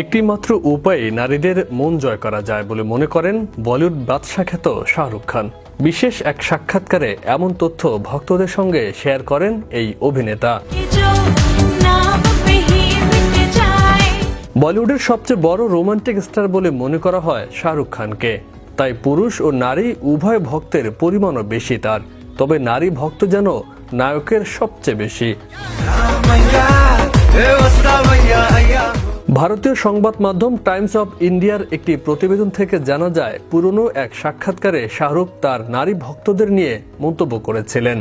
একটি মাত্র উপায়ে নারীদের মন জয় করা যায় বলে মনে করেন বলিউড বাদশা খ্যাত শাহরুখ খান। বিশেষ এক সাক্ষাৎকারে এমন তথ্য ভক্তদের সঙ্গে শেয়ার করেন এই অভিনেতা। বলিউডের সবচেয়ে বড় রোমান্টিক স্টার বলে মনে করা হয় শাহরুখ খানকে। তাই পুরুষ ও নারী উভয় ভক্তের পরিমাণও বেশি তার। তবে নারী ভক্ত যেন নায়কের সবচেয়ে বেশি। ভারতীয় সংবাদ মাধ্যম টাইমস অফ ইন্ডিয়ার একটি প্রতিবেদন থেকে জানা যায়, পুরনো এক সাক্ষাৎকারে শাহরুখ তার নারী ভক্তদের নিয়ে মন্তব্য করেছিলেন।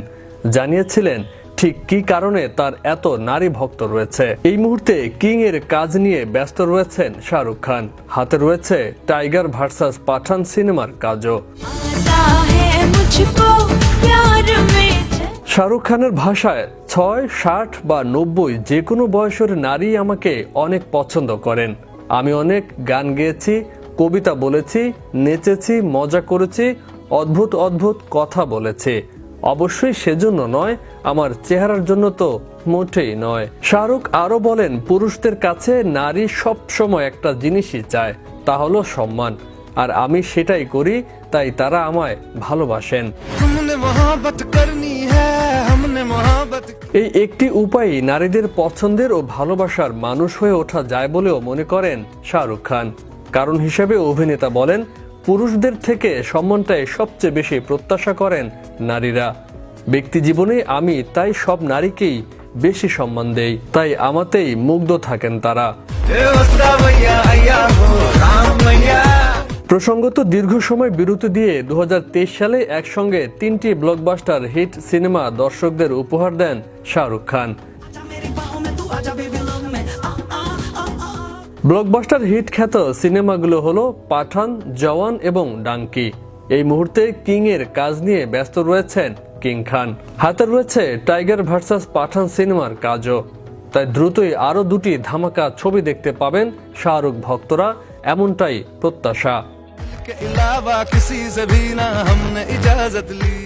জানিয়েছিলেন, ঠিক কি কারণে তার এত নারী ভক্ত রয়েছে? এই মুহূর্তে কিং এর কাজ নিয়ে ব্যস্ত রয়েছেন শাহরুখ খান। হাতে রয়েছে টাইগার ভার্সাস পাঠান সিনেমার কাজও। শাহরুখ খানের ভাষায় ছয়, ষাট বা নব্বই যে কোনো বয়সের নারী আমাকে অনেক পছন্দ করেন। আমি অনেক গান গেয়েছি, কবিতা বলেছি, নেচেছি, মজা করেছি, অদ্ভুত অদ্ভুত কথা বলেছি। অবশ্যই সেজন্য নয়, আমার চেহারার জন্য তো মোটেই নয়। শাহরুখ আরও বলেন, পুরুষদের কাছে নারী সব সময় একটা জিনিসই চায়, তা হলো সম্মান। আর আমি সেটাই করি, তাই তারা আমায় ভালোবাসেন। এই একটি উপায়ে নারীদের পছন্দের ও ভালোবাসার মানুষ হয়ে ওঠা যায় বলেও মনে করেন শাহরুখ খান। কারণ হিসেবে অভিনেতা বলেন পুরুষদের থেকে সম্মানটাই সবচেয়ে বেশি প্রত্যাশা করেন নারীরা। ব্যক্তি জীবনে আমি তাই সব নারীকেই বেশি সম্মান দেই তাই আমাতেই মুগ্ধ থাকেন তারা। প্রসঙ্গত, দীর্ঘ সময় বিরতি দিয়ে দু হাজার তেইশ সালে একসঙ্গে তিনটি ব্লকবাস্টার হিট সিনেমা দর্শকদের উপহার দেন শাহরুখ খান। ব্লকবাস্টার হিট খ্যাত সিনেমাগুলো হলো পাঠান, জওয়ান এবং ডাঙ্কি। এই মুহূর্তে কিং এর কাজ নিয়ে ব্যস্ত রয়েছেন কিং খান। হাতে রয়েছে টাইগার ভার্সাস পাঠান সিনেমার কাজও। তাই দ্রুতই আরও দুটি ধামাকা ছবি দেখতে পাবেন শাহরুখ ভক্তরা, এমনটাই প্রত্যাশা। के अलावा किसी से भी ना हमने इजाज़त ली।